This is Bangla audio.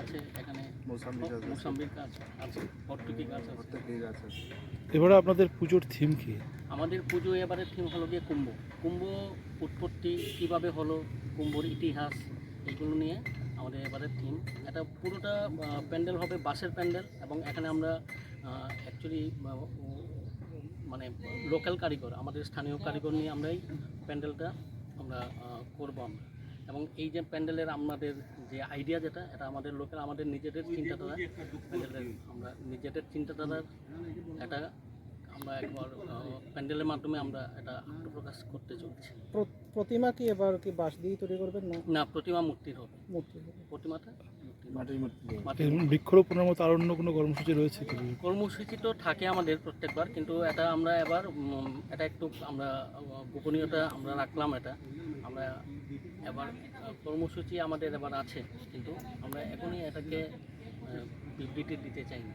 আছে এখানে? আছে। মোসাম্বির গাছ আছে ভর্তুকি গাছ এবারে আপনাদের পুজোর থিম কি? আমাদের পুজো এবারে থিম হলো গিয়ে কুম্ভ। কুম্ভ উৎপত্তি কীভাবে হলো কুম্ভর ইতিহাস এগুলো নিয়ে আমাদের এবারে থিম এটা পুরোটা প্যান্ডেল হবে বাঁশের প্যান্ডেল এবং এখানে আমরা অ্যাকচুয়ালি মানে লোকাল কারিগর আমাদের স্থানীয় কারিগর নিয়ে আমরা এই প্যান্ডেলটা আমরা করব আমরা। এবং এই যে প্যান্ডেলের আমাদের যে আইডিয়া যেটা এটা আমাদের লোকের আমাদের নিজেদের চিন্তাধারা। প্যান্ডেলের আমরা নিজেদের চিন্তাধারার এটা আমরা একবার প্যান্ডেলের মাধ্যমে আমরা এটা আত্মপ্রকাশ করতে চলছি। প্রতিমা কি এবার কি বাঁশ দিয়ে তৈরি করবেন না? না প্রতিমা মূর্তির হবে। মূর্তি হবে? প্রতিমাটা বৃক্ষরোপণের মতো আর অন্য কোনো কর্মসূচি রয়েছে কি? কর্মসূচি তো থাকে আমাদের প্রত্যেকবার কিন্তু এটা আমরা এবার এটা একটু আমরা গোপনীয়তা আমরা রাখলাম এটা। আমরা এবার কর্মসূচি আমাদের এবার আছে কিন্তু আমরা এখনই এটাকে বিবৃতি দিতে চাই না